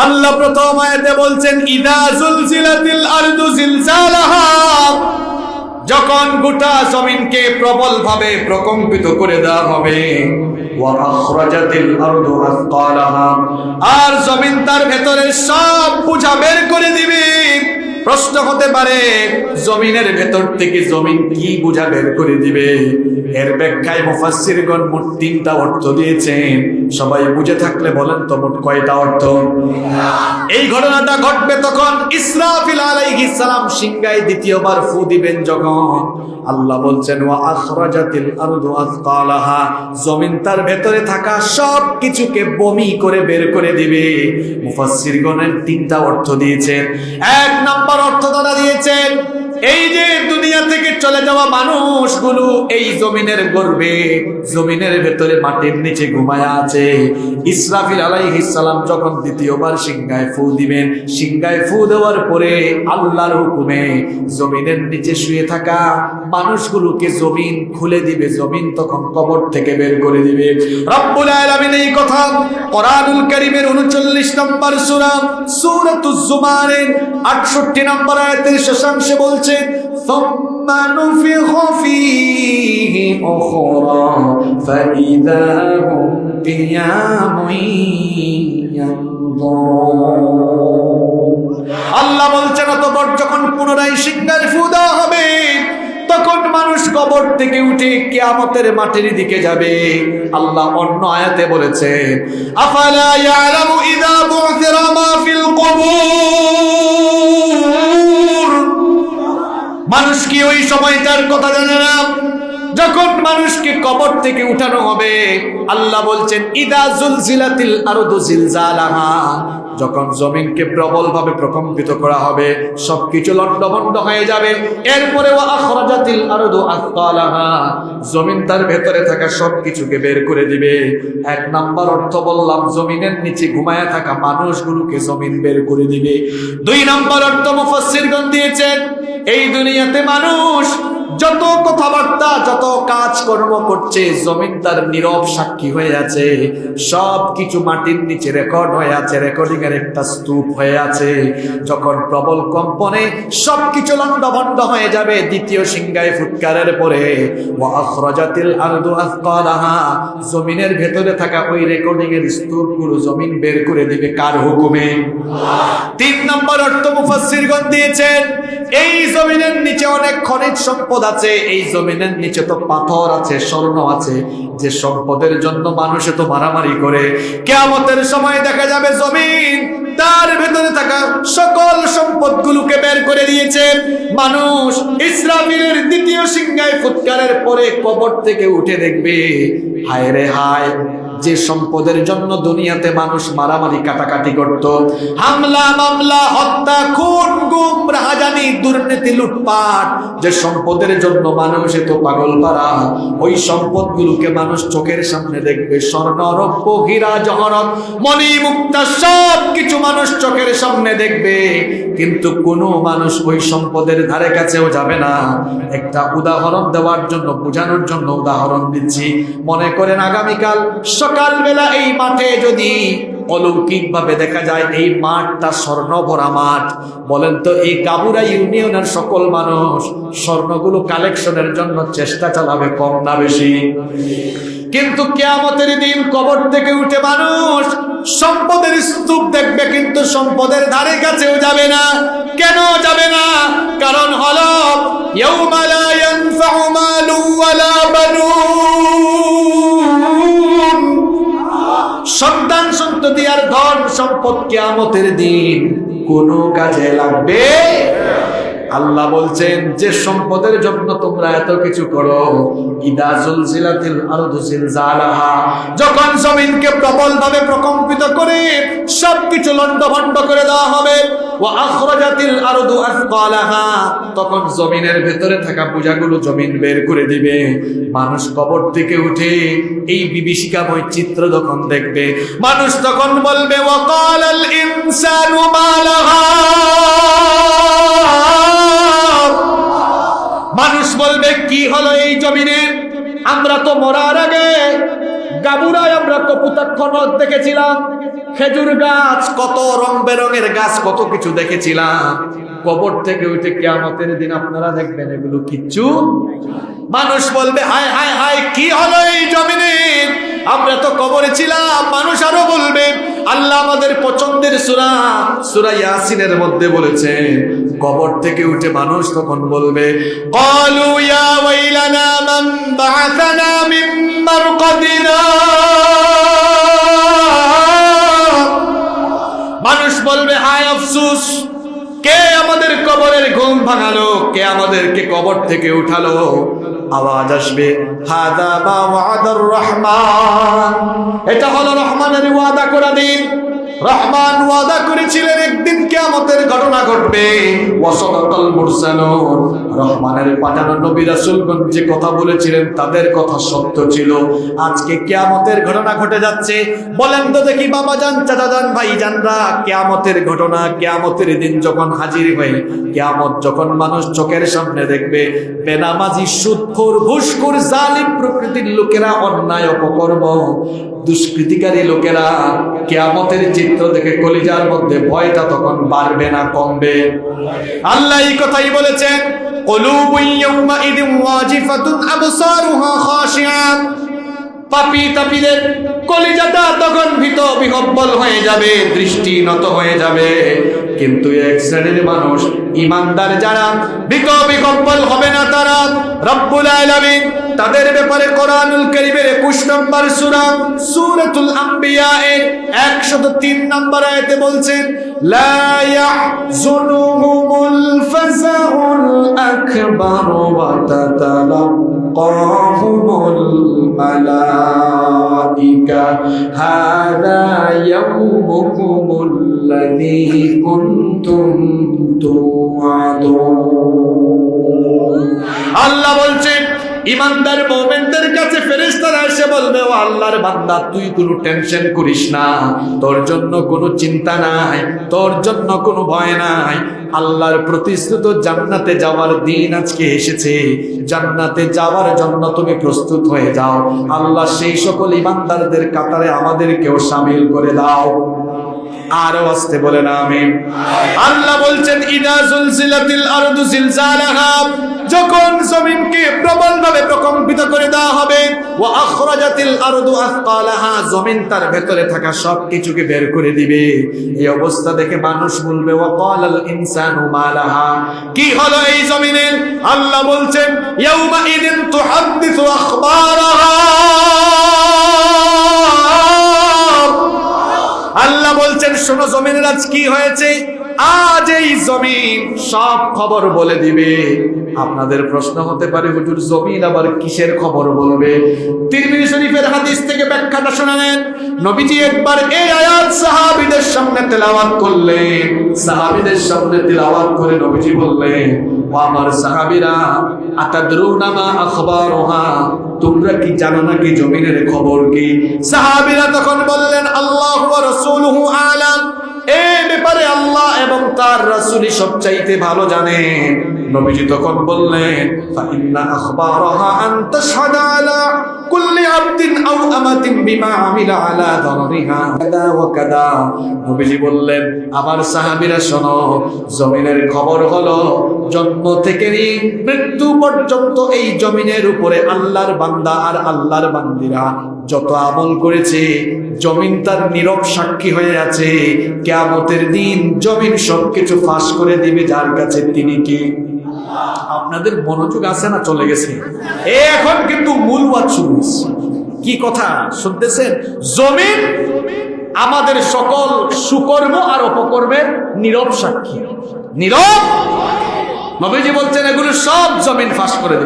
আল্লাহ প্রথম আয়াতে বলছেন, ইদা জুলজিলাতিল আরদু জিলজালাহা। যখন গোটা জমিনকে প্রবল ভাবে প্রকম্পিত করে দেওয়া হবে আর জমিন তার ভেতরে সব বোঝা বের করে দিবে। প্রশ্ন হতে পারে, জমিনের ভেতর থেকে জমিন কি বোঝা বের করে দিবে? এর ব্যাখ্যায় মুফাসসিরগণ মোট তিনটা অর্থ দিয়েছেন। সবাই বুঝে থাকলে বলেন তো মোট কয়টা অর্থ? এই ঘটনাটা ঘটবে তখন ইসরাফিল আলাইহিস সালাম দ্বিতীয়বার ফু দিবেন যখন। আল্লাহ বলছেন, ওয়া আখরাজাতিল আরদু আসকালাহা জমিন তার ভেতরে থাকা সব কিছুকে বমি করে বের করে দিবে। মুফাসসিরগণের তিনটা অর্থ দিয়েছেন। এক নাম্বার অর্থ তারা দিয়েছেন। এই যে দুনিয়া থেকে চলে যাওয়া মানুষগুলো এই জমিনের গর্বে জমিনের ভেতরে মাটির নিচে ঘুমায়া আছে। ইসরাফিল আলাইহিস সালাম যখন দ্বিতীয়বার সিংহায় ফু দিবেন, সিংহায় ফু দেওয়ার পরে আল্লাহর হুকুমে জমিনের নিচে শুয়ে থাকা মানুষগুলোকে জমিন খুলে দিবে, জমিন তখন কবর থেকে বের করে দিবে। রব্বুল আলামিন এই কথা কোরআনুল কারীমের 39 নম্বর সূরা, সূরাতুজ জুমারের 68 নম্বর আয়াতের শেষাংশে বলছেন বলছে আল্লাহ বলছেন অতপর যখন পুনরায় সিগনাল ফু হবে, তখন মানুষ কবর থেকে উঠে কেয়ামতের মাটির দিকে যাবে। আল্লাহ অন্য আয়াতে বলেছে, আফালা ইয়ালামু ইযা বুসিরা সময়টার কথা জানে না যখন মানুষকে কবর থেকে উঠানো হবে, আল্লাহ বলছেন, ইদা জুলজিলাতিল আরদু জিলজালাহা। যখন জমিনকে প্রবল ভাবে প্রকম্পিত করা হবে, সবকিছু লন্ডভন্ড হয়ে যাবে। এরপরে আখরাজাতিল আরদু আসকালাহা জমিন তার ভেতরে থাকা সবকিছুকে বের করে দিবে। এক নাম্বার অর্থ বললাম, জমিনের নিচে ঘুমায়া থাকা মানুষগুলোকে জমিন বের করে দিবে। দুই নাম্বার অর্থ মুফাসসিরগণ দিয়েছেন এই দুনিয়াতে মানুষ যত কথাবার্তা, যত কাজ কর্ম করছে, জমিন তার নীরব সাক্ষী হয়ে আছে। সব কিছু মাটির নিচে রেকর্ড হয়ে আছে রেকর্ডিং এর একটা স্তূপ হয়ে আছে। যখন প্রবল কম্পনে সবকিছু লন্ডভন্ড হয়ে যাবে, দ্বিতীয় সিংহায় ফুৎকারের পরে ওয়াখরাজাতিল আরদু আসকালাহা জমিনের ভেতরে থাকা ওই রেকর্ডিং এর স্তূপগুলো জমিন বের করে দিবে কার হুকুমে? তিন নম্বর অর্থ মুফাসসিরগণ দিয়েছেন, এই জমিনের নিচে অনেক খনিজ সম্পদ আছে, এই জমিনের নিচে তো পাথর আছে, স্বর্ণ আছে। যে সম্পদের জন্য মানুষ তো মারামারি করে, কেয়ামতের সময় দেখা যাবে জমিন তার ভেতরে থাকা সকল সম্পদগুলোকে বের করে দিয়েছে। মানুষ ইসরাফিলের দ্বিতীয় সিংহায় ফুৎকারের পরে কবর থেকে উঠে দেখবে হায় রে হায় যে সম্পদের জন্য দুনিয়াতে মানুষ মারামারি কাটাকাটি করত। হামলা, মামলা, হত্যা, খুন, গুম, রাহাজানি, দুর্নীতি, লুটপাট, যে সম্পদের জন্য মানুষ এত পাগল পারা ওই সম্পদগুলোকে মানুষ চোখের সামনে দেখবে। স্বর্ণ, রৌপ্য, হীরা, জহরত মণি মুক্তা সব কিছু মানুষ চোখের সামনে দেখবে। কিন্তু কোনো মানুষ ওই সম্পদের ধারে কাছেও যাবে না। একটা উদাহরণ দেওয়ার জন্য, বোঝানোর জন্য উদাহরণ দিচ্ছি। মনে করেন আগামীকাল সকালবেলা এই মাঠে যদি অলৌকিক ভাবে দেখা যায়, এই মাঠটা স্বর্ণ ভরা মাঠ। বলেন তো, এই কাবুরা ইউনিয়নের সকল মানুষ স্বর্ণগুলো কালেকশনের জন্য চেষ্টা চালাবে, কম না বেশি। কিন্তু কেয়ামতের দিন কবর থেকে উঠে মানুষ সম্পদের স্তূপ দেখবে, কিন্তু সম্পদের ধারে কাছেও যাবে না। কেন যাবে না? কারণ হলো সম্পদ কেয়ামতের দিন কোনো কাজে লাগবে? আল্লাহ বলছেন, যে সম্পদের জন্য তোমরা এত কিছু করো আরদু জিলজালাহা। যখন জমিনকে প্রকম্পিত করে লন্ডভন্ড করে দেওয়া হবে, ওয়া আখরাজাতিল আরদু তখন জমিনের ভেতরে থাকা পূজাগুলো জমিন বের করে দিবে। মানুষ কবর থেকে উঠে এই বিভীষিকাময় চিত্র যখন দেখবে, মানুষ তখন বলবে ওয়াকালাল ইনসানু মালাহা। মানুষ বলবে, কি হলো এই জমিনে? আমরা তো মরার আগে গাবুরায় আমরা কপুতাক্ষ নদ দেখেছিলাম। খেজুর গাছ, কত রং বেরঙের গাছ, কত কিছু দেখেছিলাম। কবর থেকে উঠে কেয়ামতের দিন আপনারা দেখবেন এগুলো কিচ্ছু মানুষ বলবে, হায় হায় হায়, কি হলো এই জমিনে? আমরা তো কবরে ছিলাম, মানুষ আরও বলবে। আল্লাহ আমাদের পছন্দের সুরা সুরা ইয়াসিনের মধ্যে বলেছে কবর থেকে উঠে মানুষ তখন বলবে, কলু ইয়া মান মানুষ বলবে, হায় আফসুস, কে আমাদের কবরের ঘুম ভাঙালো, কে আমাদেরকে কবর থেকে উঠালো? আওয়াজ আসবে। হাদা বা ওয়াদার রহমান। এটা হলো রহমানের ওয়াদা করা দিন রহমান ওয়াদা করেছিলেন, একদিন কিয়ামতের ঘটনা ঘটবে। ওয়াসাদাতাল মুরসালুন। রহমানের পাঠানো নবী রাসূলগণ যে কথা বলেছিলেন, তাদের কথা সত্য ছিল। আজকে কিয়ামতের ঘটনা ঘটে যাচ্ছে। বলেন তো দেখি বাবা জান চাচা জান ভাই জানরা কিয়ামতের ঘটনা, কিয়ামতের দিন যখন হাজির হয়ে, কিয়ামত যখন মানুষ চোখের সামনে দেখবে, বেনামাজি সুদখোর ঘুষখোর, জালিম প্রকৃতির লোকেরা অন্যায় অপকর্ম। দুষ্কৃতিকারী লোকেরা কেয়ামতের চিত্র দেখে কলিজার মধ্যে ভয়টা তখন বাড়বে না, কমবে। আল্লাহ এই কথাই বলেছেন কলিজাটা তখন ভীত বিহব্বল হয়ে যাবে, দৃষ্টি নত হয়ে যাবে। কিন্তু এক শ্রেণির মানুষ ইমানদার যারা বিহব্বল হবে না তারা। রব্বুল আলামিন তাদের ব্যাপারে কোরআনুল কারীমের 21 নম্বর সূরা, সূরাতুল আম্বিয়া এর 103 নম্বর আয়াতে বলছেন, লা ইয়াহজুনুহুমুল ফাযাউল আকবার ওয়া তাতালাqqাহুমুল মালাইকা হাযা ইয়াউমুকুমুল্লাযী কুনতুম তুআদুন আল্লাহ বলছেন ইমানদার মোমেনদের কাছে ফেরেশতারা এসে বলবে, ও আল্লাহর বান্দা, তুই কোনো টেনশন করিস না। তোর জন্য কোনো চিন্তা নাই, তোর জন্য কোনো ভয় নাই। আল্লাহর প্রতিশ্রুত জান্নাতে যাওয়ার দিন আজকে এসেছে। জান্নাতে যাওয়ার জন্য তুমি প্রস্তুত হয়ে যাও। আল্লাহ সেই সকল ইমানদারদের কাতারে আমাদেরকেও সামিল করে দাও। আরও আসতে বলেন আমিন। আল্লাহ বলছেন, ইদা জুলজিলাতিল আরদু জিলজালাহা। যখন জমিনকে প্রবলভাবে প্রকম্পিত করে দেওয়া হবে, ওয়া আখরাজাতিল আরদু আসকালাহা, জমিন তার ভেতরে থাকা সব কিছুকে বের করে দিবে। এই অবস্থা দেখে মানুষ বলবে, ওয়া ক্বালাল ইনসানু মালাহা? কি হলো এই জমিনের? আল্লাহ বলছেন ইয়াউমা ইদিন তুহাদ্দিসু আখবারাহা জমিনের আজ কি হয়েছে? আজ এই জমিন সব খবর বলে দিবে। আপনাদের প্রশ্ন হতে পারে, হুজুর, জমিন আবার কিসের খবর বলবে? তিরমিজি শরীফের হাদিস থেকে ব্যাখ্যাটা শুনালেন। নবীজি একবার এই আয়াত সাহাবীদের সামনে তেলাওয়াত করলেন। সাহাবীদের সামনে তেলাওয়াত করে নবীজি বললেন, ও আমার সাহাবীরা, আতাদরুনা মা আখবারুহা, তোমরা কি জানো নাকি জমিনের খবর কি? সাহাবীরা তখন বললেন, আল্লাহ ওয়া রাসূলুহু আলাম তার রাসূলই সবচাইতে ভালো জানেন নবীজি তখন বললেন, ফাইন্না আখবারাহা আন তাশহাদা আলা কুল্লি আও আমাতিন বিমা আমিলা আলা কাদা ওয়া কাদা। নবীজি বললেন, আমার সাহাবীরা শোনো, জমিনের খবর হলো, জন্ম থেকে মৃত্যু পর্যন্ত এই জমিনের উপরে আল্লাহর বান্দা আর আল্লাহর বান্দিরা যত আমল করেছে, জমিন তার নীরব সাক্ষী হয়ে আছে। কেয়ামতের দিন জমিন সবকিছু ফাঁস করে দিবে, যার কাছে তিনি কি? আপনাদের মনোযোগ আছে না, চলে গেছে। এ, এখন কিন্তু মূল ওয়াজ শুরু কি কথা? শুনতেছেন? জমিন আমাদের সকল সুকর্ম আর অপকর্মের নীরব সাক্ষী। নীরব? নবীজি বলছেন, এগুলো সব জমিন ফাঁস করে